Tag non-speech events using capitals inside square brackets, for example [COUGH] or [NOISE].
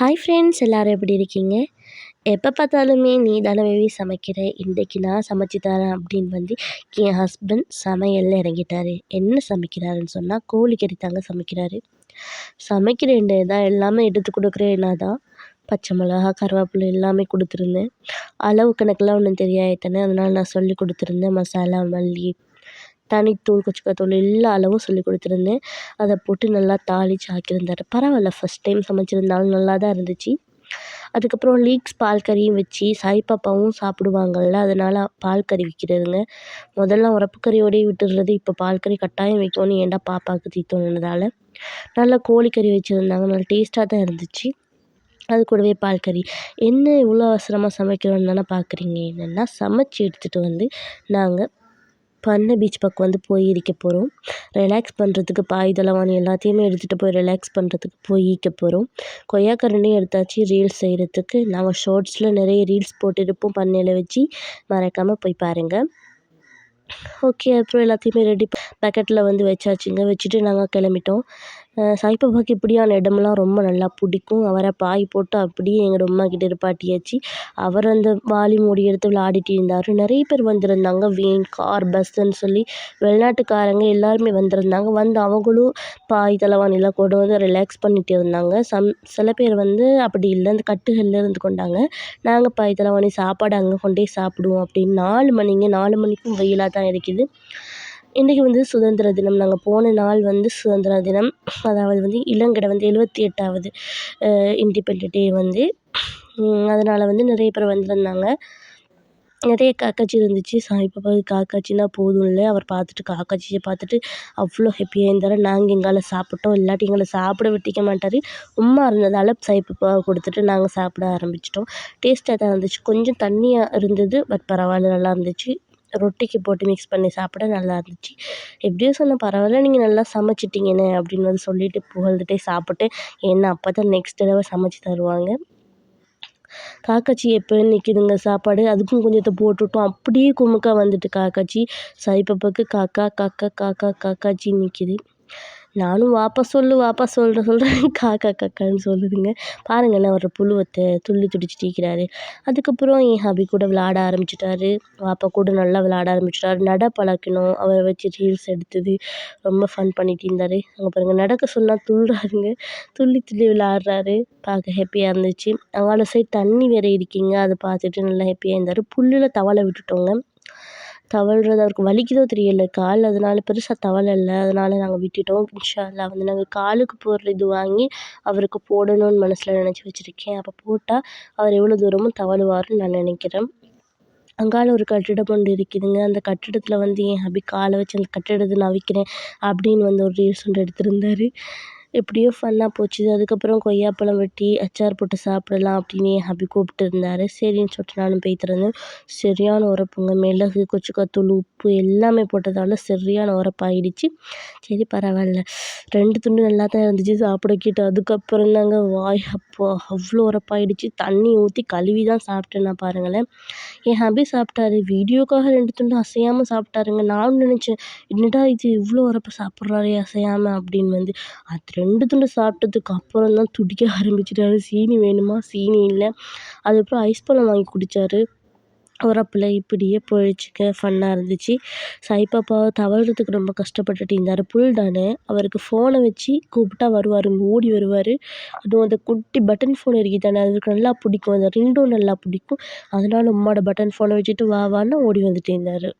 Hi friends எல்லோரும் எப்படி இருக்கீங்க? எப்போ பார்த்தாலுமே நீ தானே பேபி சமைக்கிற? இன்றைக்கி நான் சமைச்சி தரேன் அப்படின்னு வந்து என் ஹஸ்பண்ட் சமையலில் இறங்கிட்டாரு. என்ன சமைக்கிறாருன்னு சொன்னால் கோழிக்கறி தாங்க சமைக்கிறாரு. சமைக்கிறேன் தான் எல்லாமே எடுத்து கொடுக்குறேன்னா தான். பச்சை மிளகா கருவேப்பிலை எல்லாமே கொடுத்துருந்தேன். அளவு கணக்கெலாம் ஒன்றும் தெரியாது தானே அதனால் நான் சொல்லி கொடுத்துருந்தேன். மசாலா மல்லி தனித்தூள் கொச்சிக்காத்தூள் எல்லா அளவும் சொல்லி கொடுத்துருந்தேன். அதை போட்டு நல்லா தாளித்து ஆக்கியிருந்தாரு. பரவாயில்ல ஃபஸ்ட் டைம் சமைச்சிருந்தாலும் நல்லா தான் இருந்துச்சு. அதுக்கப்புறம் லீக்ஸ் பால் கறியும் வச்சு சாய் பாப்பாவும் சாப்பிடுவாங்கள்ல அதனால் பால் கறி விற்கிறதுங்க முதல்ல உரப்பு கறியோடயே விட்டுடுறது இப்போ பால் கறி கட்டாயம் வைக்கணும்னு ஏன்டா பாப்பாவுக்கு தீத்தோணுனதால் நல்லா கோழிக்கறி வச்சுருந்தாங்க நல்லா டேஸ்ட்டாக தான் இருந்துச்சு. அது கூடவே பால் கறி. என்ன இவ்வளோ அவசரமாக சமைக்கிறோன்னு தானே பார்க்குறீங்க என்னென்னா சமைச்சி எடுத்துகிட்டு வந்து நாங்கள் பண்ணை பீச் பக்கம் வந்து போய் இருக்க போகிறோம் ரிலாக்ஸ் பண்ணுறதுக்கு பாய் தலவாணி எல்லாத்தையுமே எடுத்துகிட்டு போய் ரிலாக்ஸ் பண்ணுறதுக்கு போய் ஈக்க போகிறோம் கொய்யாக்கரண்டியும் எடுத்தாச்சு ரீல்ஸ் செய்கிறதுக்கு நாங்கள் ஷார்ட்ஸில் நிறைய ரீல்ஸ் போட்டிருப்போம் பண்ணையில் வச்சு. மறக்காமல் போய் பாருங்கள் ஓகே அப்புறம் எல்லாத்தையுமே ரெடி பக்கெட்டில் வந்து வச்சாச்சுங்க. வச்சுட்டு நாங்கள் கிளம்பிட்டோம். சாய்பாபாவுக்கு இப்படியான இடமெல்லாம் ரொம்ப நல்லா பிடிக்கும். அவரை பாய் போட்டு அப்படியே எங்கள் அம்மாக்கிட்ட இருப்பாட்டியாச்சு அவர் அந்த வாலி மூடி எடுத்து விளையாடிட்டு இருந்தார். நிறைய பேர் வந்திருந்தாங்க. வேன் கார் பஸ்ஸுன்னு சொல்லி வெளிநாட்டுக்காரங்க எல்லாருமே வந்திருந்தாங்க. வந்து அவங்களும் பாய் தலைவாணிலாம் கொண்டு வந்து ரிலாக்ஸ் பண்ணிட்டு இருந்தாங்க. சம் சில பேர் வந்து அப்படி இல்லை. அந்த கட்டுகளில் இருந்து கொண்டாங்க. நாங்கள் பாய் தலைவாணி சாப்பாடு அங்கே கொண்டே சாப்பிடுவோம் அப்படின்னு நாலு மணிங்க நாலு மணிக்கும் வெயிலாக தான் இருக்குது. இன்றைக்கி வந்து சுதந்திர தினம். நாங்கள் போன நாள் வந்து சுதந்திர தினம். அதாவது வந்து இளங்கடை வந்து எழுபத்தி எட்டாவது இண்டிபெண்டன்ட் டே வந்து. அதனால் வந்து நிறைய பேர் வந்திருந்தாங்க. நிறைய காக்காச்சி இருந்துச்சு. சாய்பாபாவுக்கு காக்காச்சின்னா போதும்ல அவர் பார்த்துட்டு காக்காச்சியை பார்த்துட்டு அவ்வளோ ஹாப்பியாக இருந்தார். நாங்கள் எங்களால் சாப்பிட்டோம். இல்லாட்டி எங்களை சாப்பிட விட்டிக்க மாட்டார். உம்மா இருந்ததால் சாய்பாபாவை கொடுத்துட்டு நாங்கள் சாப்பிட ஆரம்பிச்சிட்டோம். டேஸ்ட்டாக தான் இருந்துச்சு. கொஞ்சம் தண்ணியாக இருந்தது பட் பரவாயில்ல. நல்லா இருந்துச்சு. ரொட்டிக்கு போட்டு மிக்ஸ் பண்ணி சாப்பிட நல்லா இருந்துச்சு எப்படியோ சொன்னால் பரவாயில்ல நீங்கள் நல்லா சமைச்சிட்டிங்கண்ணே அப்படின்னு வந்து சொல்லிட்டு புகழ்ந்துட்டே சாப்பிட்டு ஏன்னா அப்போ தான் நெக்ஸ்ட் தடவை சமைச்சி தருவாங்க? காக்காச்சி எப்போ நிற்கிதுங்க சாப்பாடு அதுக்கும் கொஞ்சத்தை போட்டுவிட்டோம் அப்படியே குமுக்கா வந்துட்டு காக்காச்சி. சாய்பாபாவுக்கு காக்கா காக்கா காக்கா காக்காச்சி நிற்கிது நானும் வாப்பா சொல்லு வாப்பா சொல்கிறேன் சொல்கிறேன் காக்கா [LAUGHS] காக்கான்னு சொல்லுதுங்க. பாருங்களேன் அவர் புழுவத்தை துள்ளி துடிச்சிட்டிருக்கிறாரு அதுக்கப்புறம் என் ஹபி கூட விளாட ஆரம்பிச்சிட்டாரு. வாப்பா கூட நல்லா விளாட ஆரம்பிச்சிட்டாரு. நட பழக்கணும். அவரை வச்சு ரீல்ஸ் எடுத்தது ரொம்ப ஃபன் பண்ணிட்டு இருந்தார். அங்கே பாருங்கள் நடக்க சொன்னால் துள்ளுறாருங்க. துள்ளி துள்ளி விளாட்றாரு. பார்க்க ஹாப்பியாக இருந்துச்சு. அங்கால சைடு தண்ணி வேறு இருக்கீங்க அதை பார்த்துட்டு நல்லா ஹாப்பியாக இருந்தார். புல்லில் தவளை விட்டுட்டோங்க. தவழ்கிறது அவருக்கு வலிக்குதோ தெரியல. கால் அதனால பெருசாக தவழல. அதனால நாங்கள் விட்டுட்டோம். இன்ஷா அல்லா வந்து நாங்கள் காலுக்கு போடுற இது வாங்கி அவருக்கு போடணும்னு மனசில் நினச்சி வச்சுருக்கேன். அப்போ போட்டால் அவர் எவ்வளோ தூரமும் தவழுவாருன்னு நான் நினைக்கிறேன். அங்கால ஒரு கட்டிடம் ஒன்று இருக்குதுங்க. அந்த கட்டிடத்தில் வந்து என் ஹபி காலை வச்சு அந்த கட்டிடத்தை நான் விற்கிறேன் அப்படின்னு வந்து ஒரு ரீல்ஸ் ஒன்று எடுத்திருந்தாரு. எப்படியோ ஃபன்னாக போச்சு. அதுக்கப்புறம் கொய்யாப்பழம் வெட்டி அச்சார் போட்டு சாப்பிடலாம் அப்படின்னு என் ஹபி கூப்பிட்டு இருந்தார் சரின்னு சொல்லிட்டு நானும் போய்த்திருந்தேன் சரியான உரப்புங்க. மிளகு கொச்சிக்காத்தூள் உப்பு எல்லாமே போட்டதால் சரியான உரப்பாயிடுச்சு. சரி பரவாயில்ல. ரெண்டு துண்டு நல்லா தான் இருந்துச்சு. சாப்பிட அதுக்கப்புறம் தாங்க வாய் அப்போ அவ்வளோ உரப்பாயிடுச்சு. தண்ணி ஊற்றி கழுவி தான் சாப்பிட்டேன் நான் பாருங்களேன். என் ஹபி சாப்பிட்டாரு. வீடியோக்காக ரெண்டு துண்டு அசையாமல் சாப்பிட்டாருங்க. நானும் நினச்சேன் என்னடா இது இவ்வளோ உரப்பு சாப்பிட்றாரே அசையாமல் அப்படின்னு வந்து அது ரெண்டு துண்டு சாப்பிட்டதுக்கு அப்புறம் தான் துடிக்க ஆரம்பிச்சிட்டார். சீனி வேணுமா? சீனி இல்லை. அதுக்கப்புறம் ஐஸ் பழம் வாங்கி குடித்தாரு வரப்பில் இப்படியே போயிடுச்சுங்க. ஃபன்னாக இருந்துச்சு. சாய்பாப்பா தவறதுக்கு ரொம்ப கஷ்டப்பட்டுட்டு இருந்தார். புல்டானு அவருக்கு ஃபோனை வச்சு கூப்பிட்டா வருவார். ஓடி வருவார். அதுவும் அந்த குட்டி பட்டன் ஃபோன் இருக்குது தானே அதுக்கு நல்லா பிடிக்கும். அந்த ரிங்டோன் நல்லா பிடிக்கும். அதனால் உம்மாட பட்டன் ஃபோனை வச்சுட்டு வா வான்னு ஓடி வந்துட்டு இருந்தார்.